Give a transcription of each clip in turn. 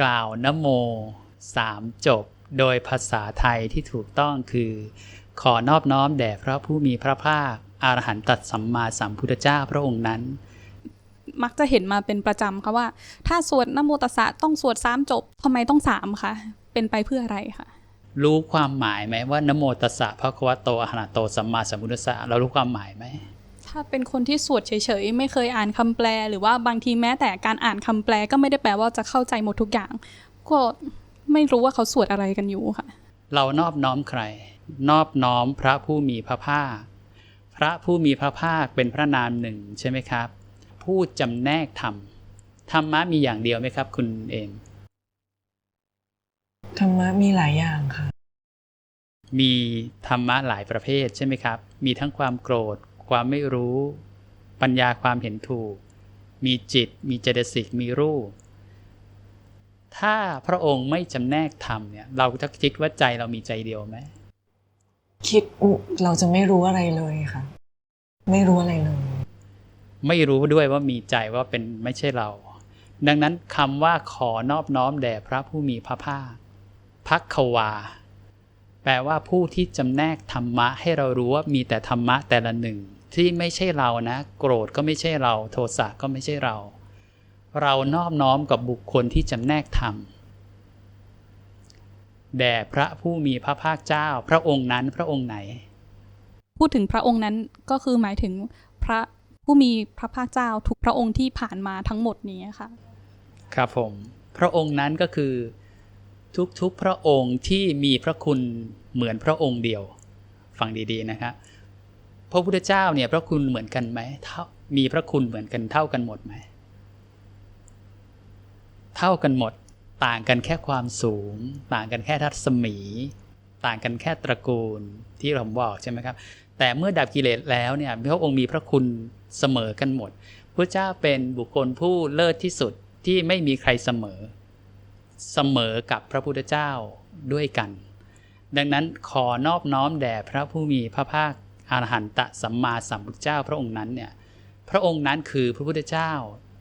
กล่าวนโมสามจบ โดยภาษาไทยที่ถูกต้องคือ ขอนอบน้อมแด่พระผู้มีพระภาคอรหันตสัมมาสัมพุทธเจ้าพระองค์นั้น มักจะเห็นมาเป็นประจำค่ะว่า ถ้าสวดนโมตัสสะต้องสวดสามจบทำไมต้องสามคะเป็นไปเพื่ออะไรคะรู้ความหมายไหมว่านโมตัสสะพระคะวะโตอะระหะโตสัมมาสัมพุทธัสสะเรารู้ความหมายไหม ถ้าเป็นคนที่สวดเฉยๆ ไม่เคยอ่านคำแปล หรือว่าบางทีแม้แต่การอ่านคำแปลก็ไม่ได้แปลว่าจะเข้าใจหมดทุกอย่าง ก็ไม่รู้ว่าเขาสวดอะไรกันอยู่ค่ะ เรานอบน้อมใคร นอบน้อมพระผู้มีพระภาค พระผู้มีพระภาคเป็นพระนามหนึ่งใช่ไหมครับ ผู้จำแนกธรรมธรรมะมีอย่างเดียวไหมครับ คุณเอมธรรมะมีหลายอย่างค่ะ มีธรรมะหลายประเภทใช่ไหมครับ มีทั้งความโกรธ ความไม่รู้ ปัญญาความเห็นถูก มีจิต มีเจตสิก มีรูป ถ้าพระองค์ไม่จำแนกธรรมเนี่ย เราจะคิดว่าใจเรามีใจเดียวไหมคิดเราจะไม่รู้อะไรเลยค่ะ ไม่รู้อะไรเลย ไม่รู้ด้วยว่ามีใจว่าเป็นไม่ใช่เรา ดังนั้นคำว่าขอนอบน้อมแด่พระผู้มีพระภาคพักควา แปลว่าผู้ที่จำแนกธรรมะให้เรารู้ว่ามีแต่ธรรมะแต่ละหนึ่ง ที่ไม่ใช่เรานะ โกรธก็ไม่ใช่เรา โทสะก็ไม่ใช่เรา เรานอบน้อมกับบุคคลที่จำแนกธรรมแด่พระผู้มีพระภาคเจ้า พระองค์นั้นพระองค์ไหน พูดถึงพระองค์นั้นก็คือหมายถึงพระผู้มีพระภาคเจ้าทุกพระองค์ที่ผ่านมาทั้งหมดนี้ค่ะ ครับผม พระองค์นั้นก็คือทุกๆพระองค์ที่มีพระคุณเหมือนพระองค์เดียว ฟังดีๆนะครับ พระพุทธเจ้าเนี่ยพระคุณเหมือนกันไหมเท่ามีพระคุณเหมือนกันเท่ากันหมดไหม เท่ากันหมด ต่างกันแค่ความสูง ต่างกันแค่ทัศมี ต่างกันแค่ตระกูลที่ผมบอกใช่ไหมครับ แต่เมื่อดับกิเลสแล้วเนี่ยพระองค์มีพระคุณเสมอกันหมดพระเจ้าเป็นบุคคลผู้เลิศที่สุดที่ไม่มีใครเสมอ เสมอกับพระพุทธเจ้าด้วยกัน ดังนั้นขอนอบน้อมแด่พระผู้มีพระภาค อรหันตสัมมาสัมพุทธเจ้าพระองค์นั้นเนี่ยพระองค์นั้นคือพระพุทธเจ้า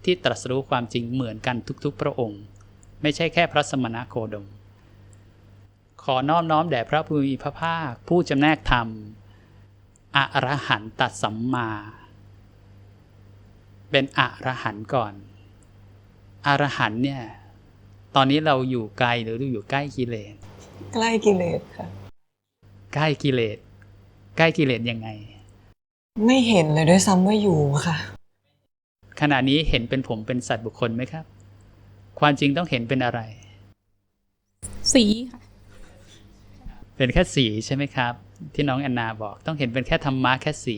ที่ตรัสรู้ความจริงเหมือนกันทุกๆ พระองค์ ไม่ใช่แค่พระสมณโคดม ขอนอบน้อมแด่พระผู้มีพระภาคผู้จำแนกธรรมอรหันตสัมมา เป็นอรหันต์ก่อนอรหันต์เนี่ยตอนนี้เราอยู่ไกลหรืออยู่ใกล้กิเลสใกล้กิเลสค่ะใกล้กิเลส ใกล้กิเลสยังไง ไม่เห็นเลยด้วยซ้ำว่าอยู่ค่ะ ขณะนี้เห็นเป็นผมเป็นสัตว์บุคคลไหมครับ ความจริงต้องเห็นเป็นอะไร สีค่ะ เป็นแค่สีใช่ไหมครับ ที่น้องแอนนาบอกต้องเห็นเป็นแค่ธรรมะแค่สี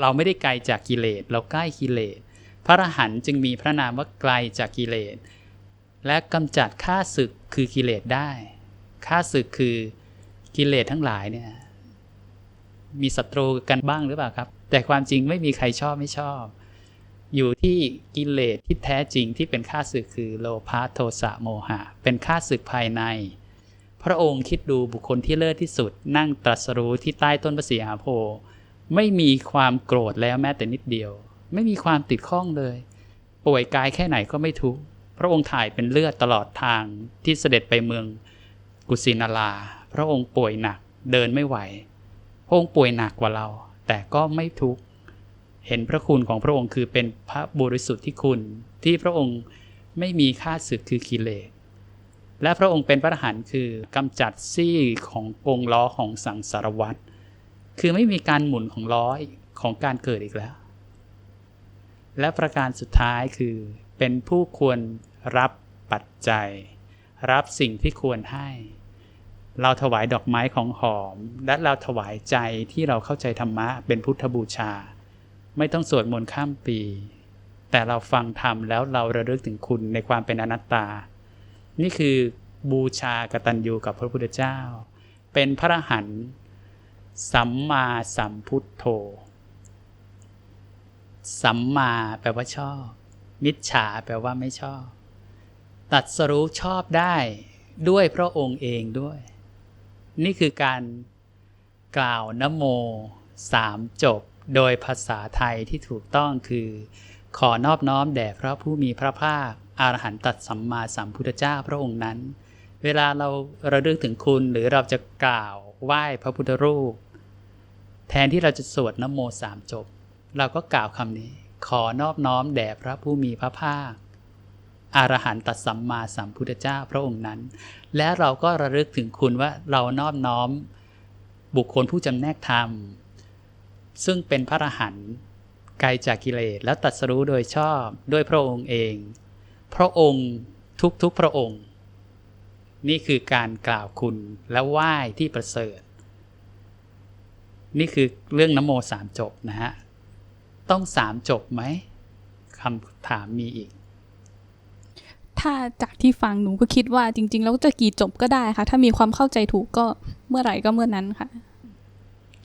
เราไม่ได้ไกลจากกิเลสเราใกล้กิเลสพระอรหันต์จึงมีพระนามว่าไกลจากกิเลสและกำจัดข้าศึกคือกิเลสได้ข้าศึกคือกิเลสทั้งหลายเนี่ย มีศัตรูกันบ้างหรือเปล่าครับ แต่ความจริงไม่มีใครชอบไม่ชอบ อยู่ที่กิเลสที่แท้จริงที่เป็นข้าศึกคือโลภะโทสะโมหะ เป็นข้าศึกภายใน พระองค์คิดดูบุคคลที่เลิศที่สุด นั่งตรัสรู้ที่ใต้ต้นพระศรีหาโพไม่มีความโกรธแล้วแม้แต่นิดเดียว ไม่มีความติดข้องเลย ป่วยกายแค่ไหนก็ไม่ทุกข์พระองค์ถ่ายเป็นเลือดตลอดทางที่เสด็จไปเมืองกุสินารา พระองค์ป่วยหนักเดินไม่ไหว พระองค์ป่วยหนักกว่าเรา แต่ก็ไม่ทุกข์เห็นพระคุณของพระองค์คือเป็นพระบริสุทธิ์ที่คุณ ที่พระองค์ไม่มีค่าศึกคือกิเลสและพระองค์เป็นพระอรหันต์คือกำจัดซี่ของกงล้อของสังสารวัตรคือไม่มีการหมุนของล้อของการเกิดอีกแล้ว และประการสุดท้ายคือเป็นผู้ควรรับปัจจัย รับสิ่งที่ควรให้ เราถวายดอกไม้ของหอม และเราถวายใจที่เราเข้าใจธรรมะเป็นพุทธบูชา ไม่ต้องสวดมนต์ข้ามปี แต่เราฟังธรรมแล้วเราระลึกถึงคุณในความเป็นอนัตตา นี่คือบูชากตัญญูกับพระพุทธเจ้า เป็นพระหันสัมมาสัมพุทโธ สัมมาแปลว่าชอบ มิจฉาแปลว่าไม่ชอบ ตัดสรู้ชอบได้ด้วยพระองค์เองด้วย นี่คือการกล่าวนโมสามจบ โดยภาษาไทยที่ถูกต้องคือ ขอนอบน้อมแด่พระผู้มีพระภาคอรหันตัดสัมมาสัมพุทธเจ้าพระองค์นั้น เวลาเราระลึกถึงคุณหรือเราจะกล่าวไหว้พระพุทธรูป แทนที่เราจะสวดนโมสามจบ เราก็กล่าวคำนี้ ขอนอบน้อมแด่พระผู้มีพระภาค อรหันตสัมมาสัมพุทธเจ้าพระองค์นั้น และเราก็ระลึกถึงคุณว่าเรานอบน้อมบุคคลผู้จำแนกธรรม ซึ่งเป็นพระอรหันต์ไกลจากกิเลสแล้วตรัดสรู้โดยชอบด้วยพระองค์เอง พระองค์ทุกๆพระองค์ นี่คือการกล่าวคุณและไหว้ที่ประเสริฐ นี่คือเรื่องนโมสามจบนะฮะ ต้องสามจบไหมคำถามมีอีก ถ้าจากที่ฟังหนูก็คิดว่าจริง ๆ แล้วจะกี่จบก็ได้ค่ะ ถ้ามีความเข้าใจถูกก็เมื่อไหร่ก็เมื่อนั้นค่ะ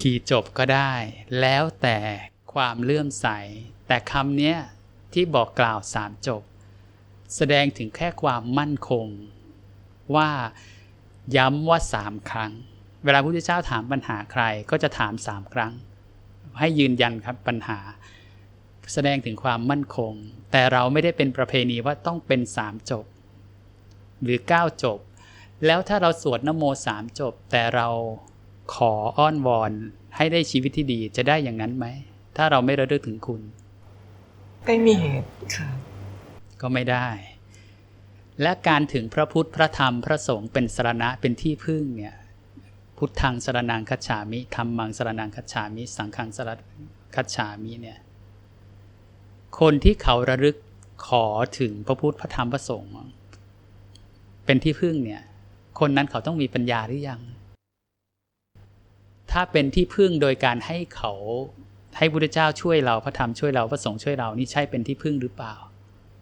กี่จบก็ได้ แล้วแต่ความเลื่อมใส แต่คำเนี้ยที่บอกกล่าวสามจบ แสดงถึงแค่ความมั่นคง ว่าย้ำว่าสามครั้ง เวลาพระพุทธเจ้าถามปัญหาใครก็จะถามสามครั้ง ให้ยืนยันครับปัญหา แสดงถึงความมั่นคง แต่เราไม่ได้เป็นประเพณีว่าต้องเป็นสามจบ หรือเก้าจบ แล้วถ้าเราสวดนโมสามจบ แต่เราขออ้อนวอนให้ได้ชีวิตที่ดีจะได้อย่างนั้นไหม ถ้าเราไม่ระลึกถึงคุณ ไม่มีเหตุค่ะ ก็ไม่ได้ และการถึงพระพุทธพระธรรมพระสงฆ์เป็นสรณะเป็นที่พึ่งเนี่ยพุทธังสรนังคัจฉามิธรรมังสรนังคัจฉามิ สังฆังสรณังคัจฉามิเนี่ย คนที่เขาระลึกขอถึงพระพุทธพระธรรมพระสงฆ์เป็นที่พึ่งเนี่ย คนนั้นเขาต้องมีปัญญาหรือยัง ถ้าเป็นที่พึ่งโดยการให้เขาให้พุทธเจ้าช่วยเราพระธรรมช่วยเราพระสงฆ์ช่วยเรานี่ใช่เป็นที่พึ่งหรือเปล่า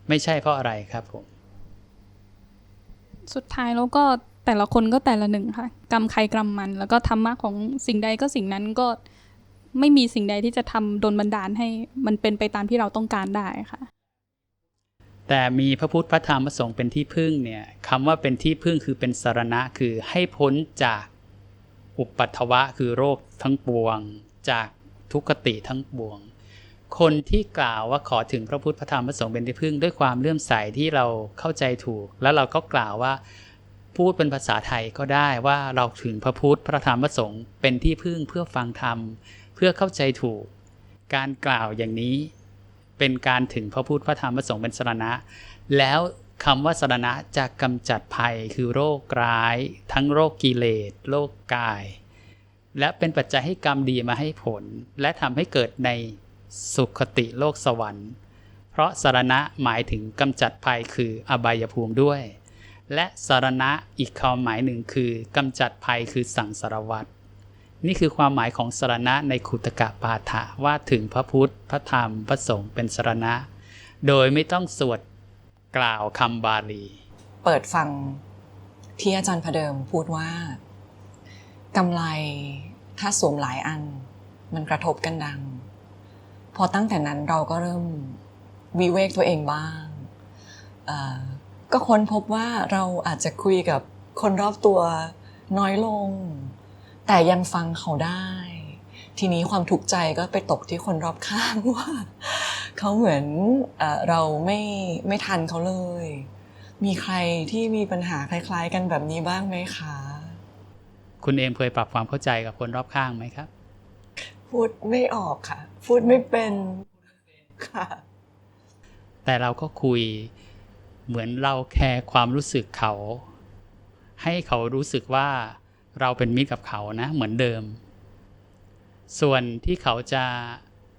ไม่ใช่เพราะอะไรครับผม สุดท้ายแล้วก็แต่ละคนก็แต่ละหนึ่งค่ะ กรรมใครกรรมมัน แล้วก็ธรรมะของสิ่งใดก็สิ่งนั้นก็ ไม่มีสิ่งใดที่จะทำโดนบันดาลให้มันเป็นไปตามที่เราต้องการได้ค่ะ แต่มีพระพุทธพระธรรมพระสงฆ์เป็นที่พึ่งเนี่ยคำว่าเป็นที่พึ่งคือเป็นสารณะคือให้พ้นจากอุปัตถวะคือโรคทั้งปวง จากทุกขติทั้งปวง คนที่กล่าวว่าขอถึงพระพุทธพระธรรมพระสงฆ์เป็นที่พึ่ง ด้วยความเลื่อมใสที่เราเข้าใจถูก แล้วเราก็กล่าวว่าพูดเป็นภาษาไทยก็ได้ว่าเราถึงพระพุทธพระธรรมพระสงฆ์เป็นที่พึ่งเพื่อฟังธรรม พื่อเข้าใจถูก การกล่าวอย่างนี้เป็นการถึงพระพุทธพระธรรมพระสงฆ์เป็นสรณะ แล้วคำว่าสรณะจะกำจัดภัยคือโรคร้าย ทั้งโรคกิเลสโรคกาย และเป็นปัจจัยให้กรรมดีมาให้ผล และทำให้เกิดในสุขติโลกสวรรค์ เพราะสารณะหมายถึงกำจัดภัยคืออบายภูมิด้วย และสารณะอีกความหมายหนึ่งคือกำจัดภัยคือสังสารวัตร นี่คือความหมายของสรณะในขุตกะปาฐะว่าถึงพระพุทธ พระธรรม พระสงฆ์เป็นสรณะ โดยไม่ต้องสวดกล่าวคำบาลี เปิดฟังที่อาจารย์พเดิมพูดว่ากำไรถ้าสวมหลายอัน มันกระทบกันดัง พอตั้งแต่นั้นเราก็เริ่มวิเวกตัวเองบ้างก็ค้นพบว่าเราอาจจะคุยกับคนรอบตัวน้อยลง แต่ยังฟังเขาได้ ทีนี้ความถูกข์ใจก็ไปตกที่คนรอบข้างว่าเขาเหมือนเออเราไม่ไม่ทันเขาเลย มีใครที่มีปัญหาคล้าย ๆ กันแบบนี้บ้างไหมคะ คุณเอมเคยปรับความเข้าใจกับคนรอบข้างไหมครับ พูดไม่ออกค่ะ พูดไม่เป็นค่ะ แต่เราก็คุยเหมือนเราแคร์ความรู้สึกเขา ให้เขารู้สึกว่า เราเป็นมิตรกับเขานะ เหมือนเดิม ส่วนที่เขาจะ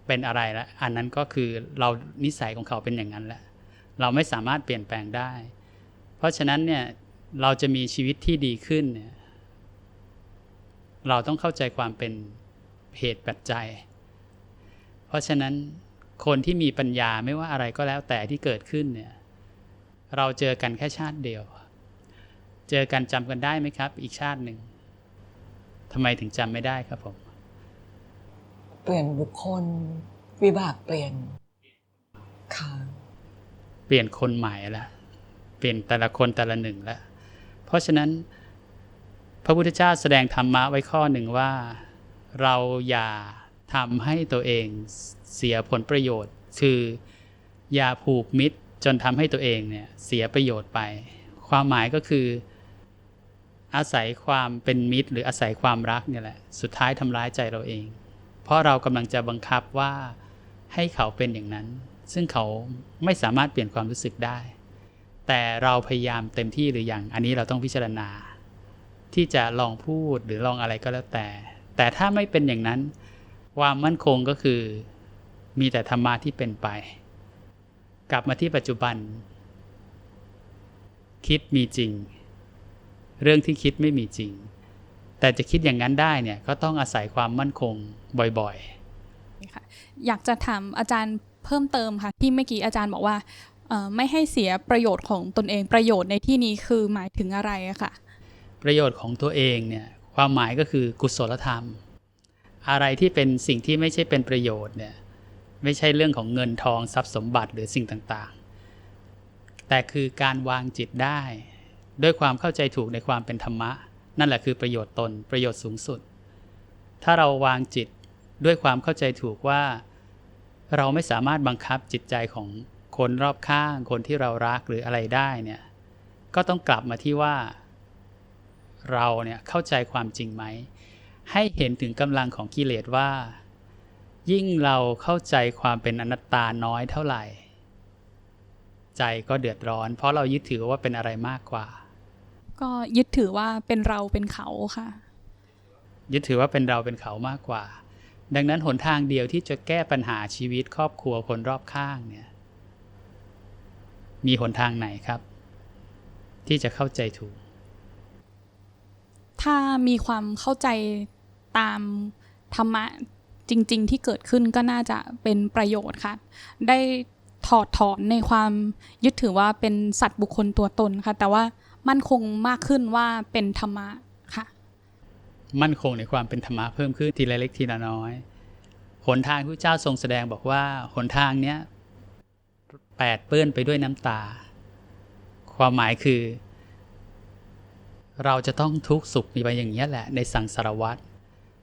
เป็นอะไรละอันนั้นก็คือเรานิสัยของเขาเป็นอย่างนั้นแหละเราไม่สามารถเปลี่ยนแปลงได้ เพราะฉะนั้นเนี่ยเราจะมีชีวิตที่ดีขึ้นเนี่ยเราต้องเข้าใจความเป็นเหตุปัจจัย เพราะฉะนั้นคนที่มีปัญญาไม่ว่าอะไรก็แล้วแต่ที่เกิดขึ้นเนี่ยเราเจอกันแค่ชาติเดียว เจอกันจำกันได้ไหมครับ อีกชาติหนึ่ง ทำไมถึงจำไม่ได้ครับผม เปลี่ยนบุคคล วิบากเปลี่ยนค่ะเปลี่ยนคนใหม่แล้วเปลี่ยนแต่ละคนแต่ละหนึ่งแล้วเพราะฉะนั้น พระพุทธเจ้าแสดงธรรมะไว้ข้อหนึ่งว่าเราอย่าทำให้ตัวเองเสียผลประโยชน์ คืออย่าผูกมิตรจนทำให้ตัวเองเนี่ยเสียประโยชน์ไป ความหมายก็คือ อาศัยความเป็นมิตร หรืออาศัยความรักเนี่ยแหละ สุดท้ายทำร้ายใจเราเอง เพราะเรากำลังจะบังคับว่าให้เขาเป็นอย่างนั้น ซึ่งเขาไม่สามารถเปลี่ยนความรู้สึกได้ แต่เราพยายามเต็มที่หรือยัง อันนี้เราต้องพิจารณา ที่จะลองพูดหรือลองอะไรก็แล้วแต่ แต่ถ้าไม่เป็นอย่างนั้น ความมั่นคงก็คือ มีแต่ธรรมะที่เป็นไป กลับมาที่ปัจจุบัน คิดมีจริง เรื่องที่คิดไม่มีจริง แต่จะคิดอย่างนั้นได้เนี่ยก็ต้องอาศัยความมั่นคงบ่อยอยากจะถามอาจารย์เพิ่มเติมค่ะ ที่เมื่อกี้อาจารย์บอกว่าเอ่อไม่ให้เสียประโยชน์ของตนเองประโยชน์ในที่นี้คือหมายถึงอะไรอะค่ะๆประโยชน์ของตัวเองเนี่ยความหมายก็คือกุศลธรรม อะไรที่เป็นสิ่งที่ไม่ใช่เป็นประโยชน์เนี่ยไม่ใช่เรื่องของเงินทองทรัพย์สมบัติหรือสิ่งต่างๆ แต่คือการวางจิตได้ ด้วยความเข้าใจถูกในความเป็นธรรมะ นั่นแหละคือประโยชน์ตนประโยชน์สูงสุด ถ้าเราวางจิตด้วยความเข้าใจถูกว่า เราไม่สามารถบังคับจิตใจของคนรอบข้าง คนที่เรารักหรืออะไรได้เนี่ยก็ต้องกลับมาที่ว่า เราเนี่ยเข้าใจความจริงไหม ให้เห็นถึงกำลังของกิเลสว่า ยิ่งเราเข้าใจความเป็นอนัตตาน้อยเท่าไหร่ ใจก็เดือดร้อน เพราะเรายึดถือว่าเป็นอะไรมากกว่า ก็ยึดถือว่าเป็นเราเป็นเขาค่ะ ยึดถือว่าเป็นเราเป็นเขามากกว่า ดังนั้นหนทางเดียวที่จะแก้ปัญหาชีวิตครอบครัวคนรอบข้างเนี่ย มีหนทางไหนครับ ที่จะเข้าใจถูก ถ้ามีความเข้าใจตามธรรมะจริง ๆ ที่เกิดขึ้นก็น่าจะเป็นประโยชน์ค่ะ ได้ถอดถอนในความยึดถือว่าเป็นสัตว์บุคคลตัวตนค่ะ แต่ว่า มั่นคงมากขึ้นว่าเป็นธรรมะค่ะ มั่นคงในความเป็นธรรมะเพิ่มขึ้นทีละเล็กทีละน้อยหนทางที่พระเจ้าทรงแสดงบอกว่าหนทางเนี้ยแปดเปื้อนไปด้วยน้ำตา ความหมายคือ เราจะต้องทุกข์สุขมีไปอย่างนี้แหละ ในสังสารวัฏ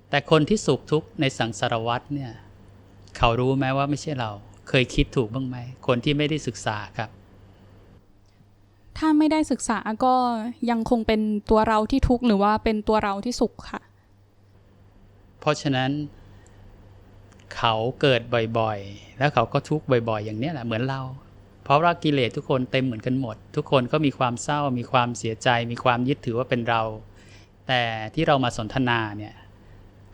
แต่คนที่สุขทุกข์ในสังสารวัฏเนี่ย เขารู้ไหมว่าไม่ใช่เรา เคยคิดถูกบ้างไหม คนที่ไม่ได้ศึกษาครับ ถ้าไม่ได้ศึกษาก็ยังคงเป็นตัวเราที่ทุกข์หรือว่าเป็นตัวเราที่สุขค่ะ เพราะฉะนั้นเขาเกิดบ่อยๆ แล้วเขาก็ทุกข์บ่อยๆ อย่างนี้แหละเหมือนเรา เพราะว่ากิเลสทุกคนเต็มเหมือนกันหมด ทุกคนก็มีความเศร้า มีความเสียใจ มีความยึดถือว่าเป็นเรา แต่ที่เรามาสนทนาเนี่ย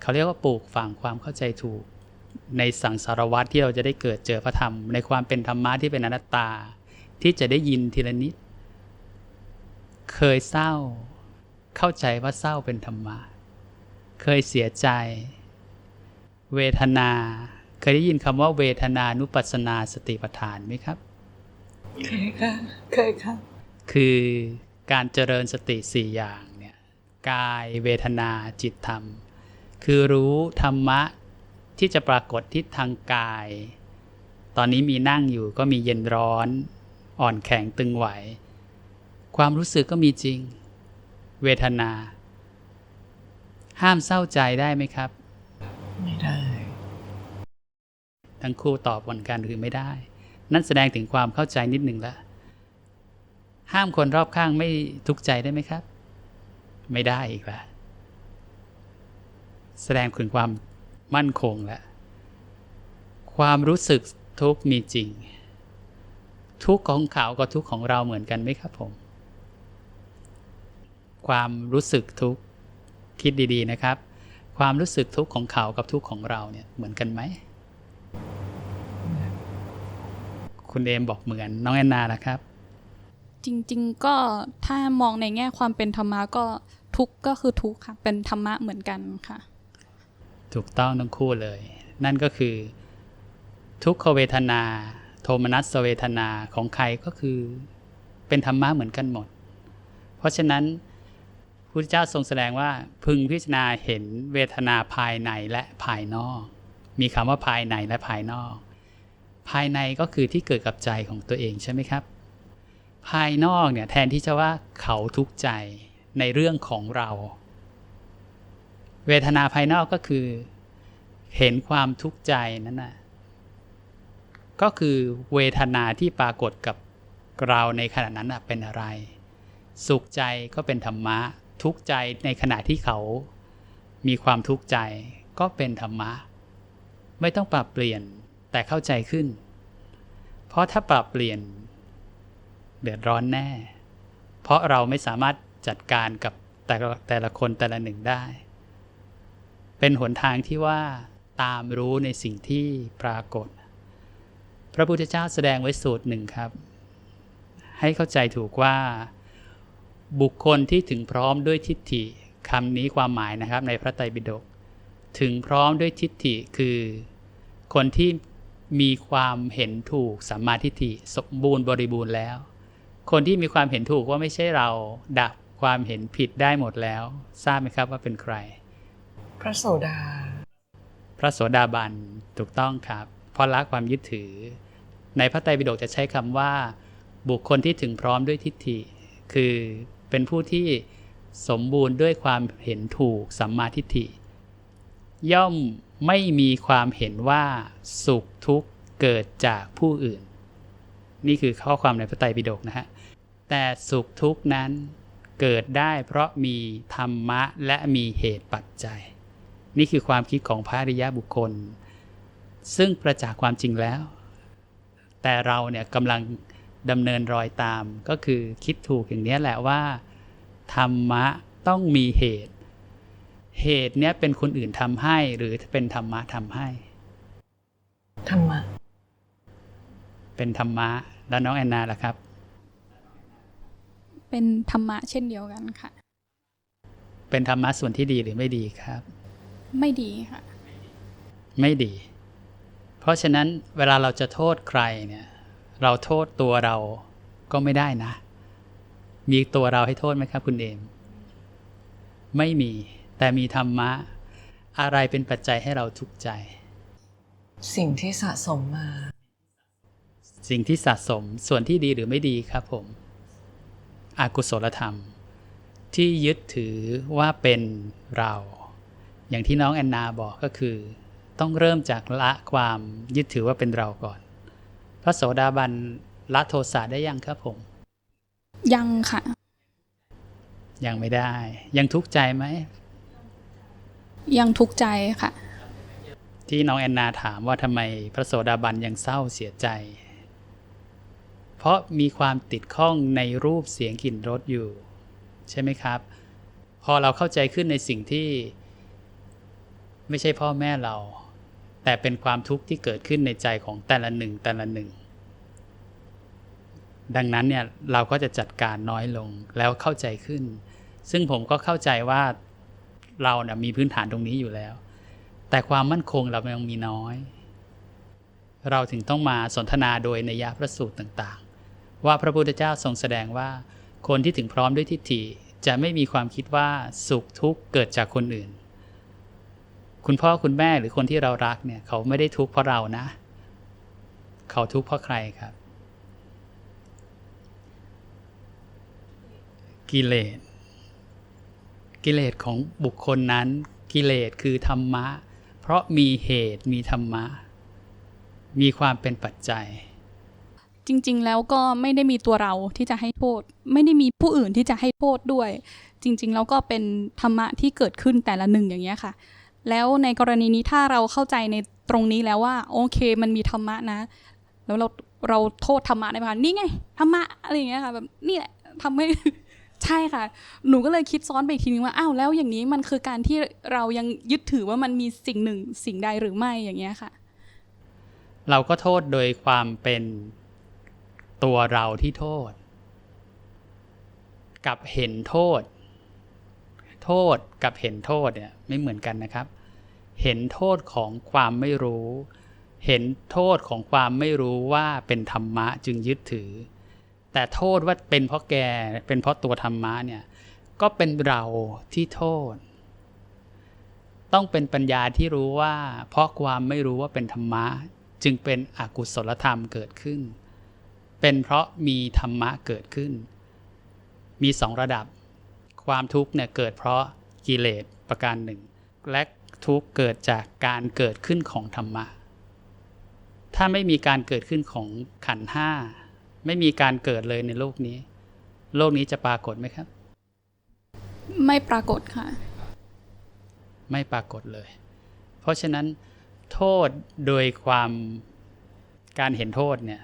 เขาเรียกว่าปลูกฝังความเข้าใจถูก ในสังสารวัตรที่เราจะได้เกิดเจอพระธรรม ในความเป็นธรรมะที่เป็นอนัตตา ที่จะได้ยินทีละนิด เคยเศร้า เข้าใจว่าเศร้าเป็นธรรมะ เคยเสียใจ เวทนา เคยได้ยินคำว่าเวทนานุปัสสนาสติปัฏฐานไหมครับ เคยค่ะ เคยค่ะ คือการเจริญสติสี่อย่างเนี่ยกายเวทนาจิตธรรม คือรู้ธรรมะที่จะปรากฏที่ทางกาย ตอนนี้มีนั่งอยู่ก็มีเย็นร้อน อ่อนแข็งตึงไหว ความรู้สึกก็มีจริง เวทนา ห้ามเศร้าใจได้ไหมครับ ไม่ได้ ทั้งคู่ตอบเหมือนกันคือไม่ได้ นั่นแสดงถึงความเข้าใจนิดหนึ่งละห้ามคนรอบข้างไม่ทุกข์ใจได้ไหมครับ ไม่ได้อีกละแสดงถึงความมั่นคงแล้วความรู้สึกทุกข์มีจริง ทุกข์ของเขากับทุกข์ของเราเหมือนกันไหมครับผม ความรู้สึกทุกข์คิดดีๆนะครับ ความรู้สึกทุกข์ของเขากับทุกข์ของเราเนี่ยเหมือนกันไหม คุณเอมบอกเหมือนน้องแอนนานะครับ จริงๆก็ถ้ามองในแง่ความเป็นธรรมะก็ทุกข์ก็คือทุกข์ค่ะ เป็นธรรมะเหมือนกันค่ะ ถูกต้องทั้งคู่เลย นั่นก็คือ ทุกขเวทนา โทมนัสเวทนาของใครก็คือเป็นธรรมะเหมือนกันหมด เพราะฉะนั้น พระพุทธเจ้าทรงแสดงว่าพึงพิจารณาเห็นเวทนาภายในและภายนอก มีคำว่าภายในและภายนอก ภายในก็คือที่เกิดกับใจของตัวเองใช่ไหมครับ ภายนอกเนี่ยแทนที่จะว่าเขาทุกข์ใจในเรื่องของเรา เวทนาภายนอกก็คือ เห็นความทุกข์ใจนั้นนะก็คือเวทนาที่ปรากฏกับเราในขณะนั้นเป็นอะไร สุขใจก็เป็นธรรมะ ทุกข์ใจในขณะที่เขามีความทุกข์ใจก็เป็นธรรมะ ไม่ต้องปรับเปลี่ยนแต่เข้าใจขึ้น เพราะถ้าปรับเปลี่ยน เดือดร้อนแน่ เพราะเราไม่สามารถจัดการกับแต่ละแต่ละคนแต่ละหนึ่งได้ เป็นหนทางที่ว่าตามรู้ในสิ่งที่ปรากฏ พระพุทธเจ้าแสดงไว้สูตรหนึ่งครับ ให้เข้าใจถูกว่า บุคคลที่ถึงพร้อมด้วยทิฏฐิคำนี้ความหมายนะครับในพระไตรปิฎกถึงพร้อมด้วยทิฏฐิคือ คนที่มีความเห็นถูกสัมมาทิฏฐิสมบูรณ์บริบูรณ์แล้ว คนที่มีความเห็นถูกว่าไม่ใช่เราดับความเห็นผิดได้หมดแล้ว ทราบไหมครับว่าเป็นใคร พระโสดา พระโสดาบันถูกต้องครับเพราะละความยึดถือ ในพระไตรปิฎกจะใช้คำว่า บุคคลที่ถึงพร้อมด้วยทิฏฐิ คือ เป็นผู้ที่สมบูรณ์ด้วยความเห็นถูกสัมมาทิฏฐิ ย่อมไม่มีความเห็นว่าสุขทุกข์เกิดจากผู้อื่น นี่คือข้อความในพระไตรปิฎกนะฮะ แต่สุขทุกข์นั้นเกิดได้เพราะมีธรรมะและมีเหตุปัจจัย นี่คือความคิดของพระอริยบุคคล ซึ่งประจักษ์ความจริงแล้ว แต่เราเนี่ยกำลังดำเนินรอยตามก็คือคิดถูกอย่างนี้แหละว่า ธรรมะต้องมีเหตุ เหตุเนี้ยเป็นคนอื่นทำให้หรือเป็นธรรมะทำให้ ธรรมะ เป็นธรรมะ แล้วน้องแอนนาล่ะครับ เป็นธรรมะเช่นเดียวกันค่ะ เป็นธรรมะส่วนที่ดีหรือไม่ดีครับ ไม่ดีค่ะ ไม่ดี เพราะฉะนั้นเวลาเราจะโทษใครเนี่ย เราโทษตัวเราก็ไม่ได้นะ มีตัวเราให้โทษไหมครับ คุณเอม ไม่มี แต่มีธรรมะ อะไรเป็นปัจจัยให้เราทุกข์ใจ สิ่งที่สะสมมา สิ่งที่สะสมส่วนที่ดีหรือไม่ดีครับผมอกุศลธรรม ที่ยึดถือว่าเป็นเรา อย่างที่น้องแอนนาบอกก็คือ ต้องเริ่มจากละความยึดถือว่าเป็นเราก่อน พระโสดาบันละโทสะได้ยังครับผม ยังค่ะ ยังไม่ได้ ยังทุกข์ใจไหม ยังทุกข์ใจค่ะ ที่น้องแอนนาถามว่าทำไมพระโสดาบันยังเศร้าเสียใจ เพราะมีความติดข้องในรูปเสียงกลิ่นรสอยู่ ใช่ไหมครับ พอเราเข้าใจขึ้นในสิ่งที่ ไม่ใช่พ่อแม่เรา แต่เป็นความทุกข์ที่เกิดขึ้นในใจของแต่ละหนึ่งแต่ละหนึ่ง ดังนั้นเนี่ยเราก็จะจัดการน้อยลงแล้วเข้าใจขึ้น ซึ่งผมก็เข้าใจว่าเราเนี่ยมีพื้นฐานตรงนี้อยู่แล้ว แต่ความมั่นคงเรายังมีน้อย เราถึงต้องมาสนทนาโดยในยะพระสูตรต่างๆ ว่าพระพุทธเจ้าทรงแสดงว่าคนที่ถึงพร้อมด้วยทิฏฐิจะไม่มีความคิดว่าสุขทุกข์เกิดจากคนอื่น คุณพ่อคุณแม่หรือคนที่เรารักเนี่ยเขาไม่ได้ทุกข์เพราะเรานะ เขาทุกข์เพราะใครครับ กิเลส กิเลสของบุคคลนั้น กิเลสคือธรรมะ เพราะมีเหตุมีธรรมะ มีความเป็นปัจจัย จริง ๆ แล้วก็ไม่ได้มีตัวเราที่จะให้โทษ ไม่ได้มีผู้อื่นที่จะให้โทษด้วย จริง ๆ แล้วก็เป็นธรรมะที่เกิดขึ้นแต่ละหนึ่งอย่างเงี้ยค่ะ แล้วในกรณีนี้ถ้าเราเข้าใจในตรงนี้แล้วว่าโอเค มันมีธรรมะนะ แล้วเราเราโทษธรรมะได้ไหมนี่ไงธรรมะอะไรอย่างเงี้ยค่ะแบบนี่แหละทำให้ ใช่ค่ะ หนูก็เลยคิดซ้อนไปอีกทีนึงว่าอ้าวแล้วอย่างนี้มันคือการที่เรายังยึดถือว่ามันมีสิ่งหนึ่งสิ่งใดหรือไม่อย่างเงี้ยค่ะ เราก็โทษโดยความเป็นตัวเราที่โทษ กับเห็นโทษ โทษกับเห็นโทษเนี่ยไม่เหมือนกันนะครับ เห็นโทษของความไม่รู้ เห็นโทษของความไม่รู้ว่าเป็นธรรมะจึงยึดถือ แต่โทษว่าเป็นเพราะแกเป็นเพราะตัวธรรมะเนี่ยก็เป็นเราที่โทษ ต้องเป็นปัญญาที่รู้ว่า เพราะความไม่รู้ว่าเป็นธรรมะ จึงเป็นอกุศลธรรมเกิดขึ้น เป็นเพราะมีธรรมะเกิดขึ้น มีสองระดับ ความทุกข์เนี่ยเกิดเพราะกิเลสประการหนึ่ง และทุกข์เกิดจากการเกิดขึ้นของธรรมะ ถ้าไม่มีการเกิดขึ้นของขันธ์ห้า ไม่มีการเกิดเลยในโลกนี้ โลกนี้จะปรากฏไหมครับ ไม่ปรากฏค่ะ ไม่ปรากฏเลย เพราะฉะนั้น โทษโดยความการเห็นโทษเนี่ย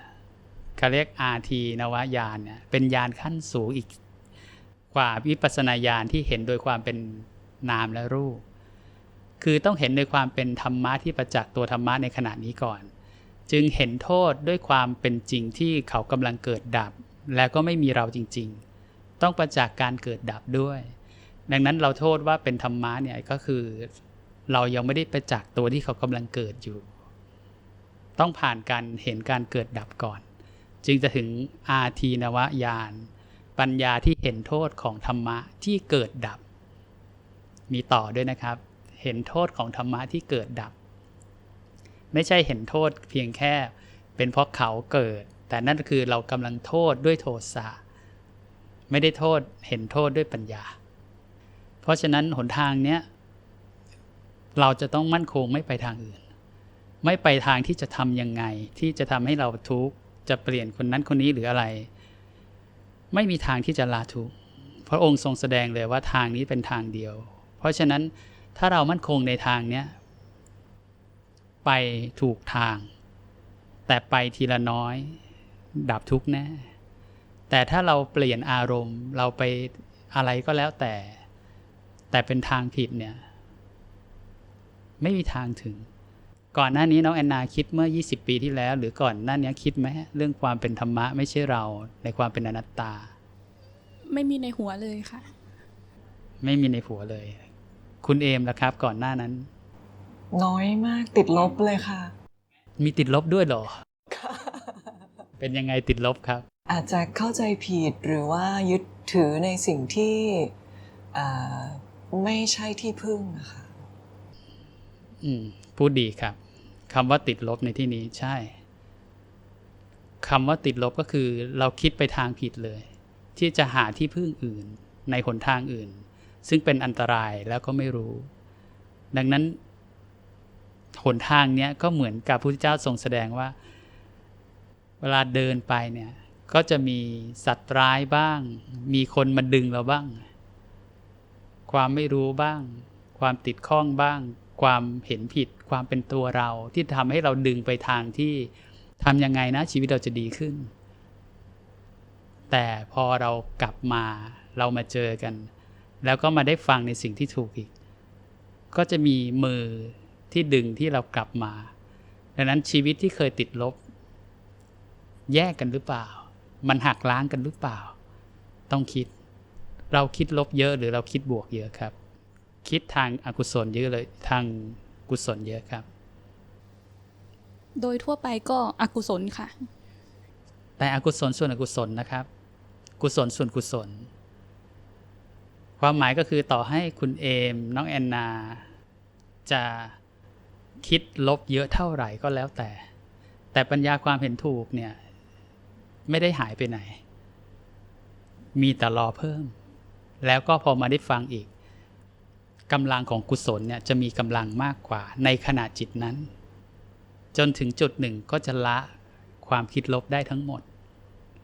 เขาเรียกอาทีนวายานเนี่ยเป็นญาณขั้นสูงอีกกว่าวิปัสสนาญาณที่เห็นโดยความเป็นนามและรูป คือต้องเห็นโดยความเป็นธรรมะที่ประจักษ์ตัวธรรมะในขณะนี้ก่อน จึงเห็นโทษด้วยความเป็นจริงที่เขากำลังเกิดดับ แล้วก็ไม่มีเราจริง ๆ ต้องประจักษ์การเกิดดับด้วย ดังนั้นเราโทษว่าเป็นธรรมะเนี่ยก็คือ เรายังไม่ได้ไปจักษ์ตัวที่เขากำลังเกิดอยู่ ต้องผ่านการเห็นการเกิดดับก่อน จึงจะถึงอาทีนวญาณปัญญาที่เห็นโทษของธรรมะที่เกิดดับ มีต่อด้วยนะครับ เห็นโทษของธรรมะที่เกิดดับ ไม่ใช่เห็นโทษเพียงแค่เป็นเพราะเขาเกิด แต่นั่นคือเรากำลังโทษด้วยโทสะไม่ได้โทษเห็นโทษด้วยปัญญา เพราะฉะนั้นหนทางเนี้ยเราจะต้องมั่นคงไม่ไปทางอื่น ไม่ไปทางที่จะทำยังไง ที่จะทำให้เราทุกข์จะเปลี่ยนคนนั้นคนนี้หรืออะไร ไม่มีทางที่จะลาทุกข์พระองค์ทรงแสดงเลยว่าทางนี้เป็นทางเดียว เพราะฉะนั้นถ้าเรามั่นคงในทางเนี้ย ไปถูกทาง แต่ไปทีละน้อย ดับทุกข์แน่ แต่ถ้าเราเปลี่ยนอารมณ์ เราไปอะไรก็แล้วแต่ แต่เป็นทางผิดเนี่ย ไม่มีทางถึง ก่อนหน้านี้น้องแอนนาคิดเมื่อ 20 ปีที่แล้ว หรือก่อนหน้านี้คิดไหมเรื่องความเป็นธรรมะไม่ใช่เราในความเป็นอนัตตา ไม่มีในหัวเลยค่ะ ไม่มีในหัวเลย คุณเอมล่ะครับ ก่อนหน้านั้น น้อยมากติดลบเลยค่ะ มีติดลบด้วยเหรอ เป็นยังไงติดลบครับ อาจจะเข้าใจผิดหรือว่ายึดถือในสิ่งที่อ่าไม่ใช่ที่พึ่งอะค่ะอืมพูดดีครับคำว่าติดลบในที่นี้ใช่คำว่าติดลบก็คือเราคิดไปทางผิดเลย ที่จะหาที่พึ่งอื่นในหนทางอื่น ซึ่งเป็นอันตรายแล้วก็ไม่รู้ ดังนั้น หนทางเนี้ยก็เหมือนกับพระพุทธเจ้าทรงแสดงว่า เวลาเดินไปเนี่ยก็จะมีสัตว์ร้ายบ้าง มีคนมาดึงเราบ้าง ความไม่รู้บ้าง ความติดข้องบ้าง ความเห็นผิด ความเป็นตัวเราที่ทำให้เราดึงไปทางที่ทำยังไงนะชีวิตเราจะดีขึ้น แต่พอเรากลับมาเรามาเจอกัน แล้วก็มาได้ฟังในสิ่งที่ถูกอีก ก็จะมีมือ ที่ดึงที่เรากลับมา ดังนั้นชีวิตที่เคยติดลบ แยกกันหรือเปล่า มันหักล้างกันหรือเปล่า ต้องคิด เราคิดลบเยอะหรือเราคิดบวกเยอะครับ คิดทางอากุศลเยอะเลยทางกุศลเยอะครับ โดยทั่วไปก็อกุศลค่ะ แต่อกุศลส่วนอกุศลนะครับ กุศลส่วนกุศล ความหมายก็คือต่อให้คุณเอมน้องแอนนาจะ คิดลบเยอะเท่าไหร่ก็แล้วแต่ แต่ปัญญาความเห็นถูกเนี่ยไม่ได้หายไปไหน มีแต่รอเพิ่ม แล้วก็พอมาได้ฟังอีกกำลังของกุศลเนี่ยจะมีกำลังมากกว่าในขณะจิตนั้น จนถึงจุดหนึ่งก็จะละความคิดลบได้ทั้งหมด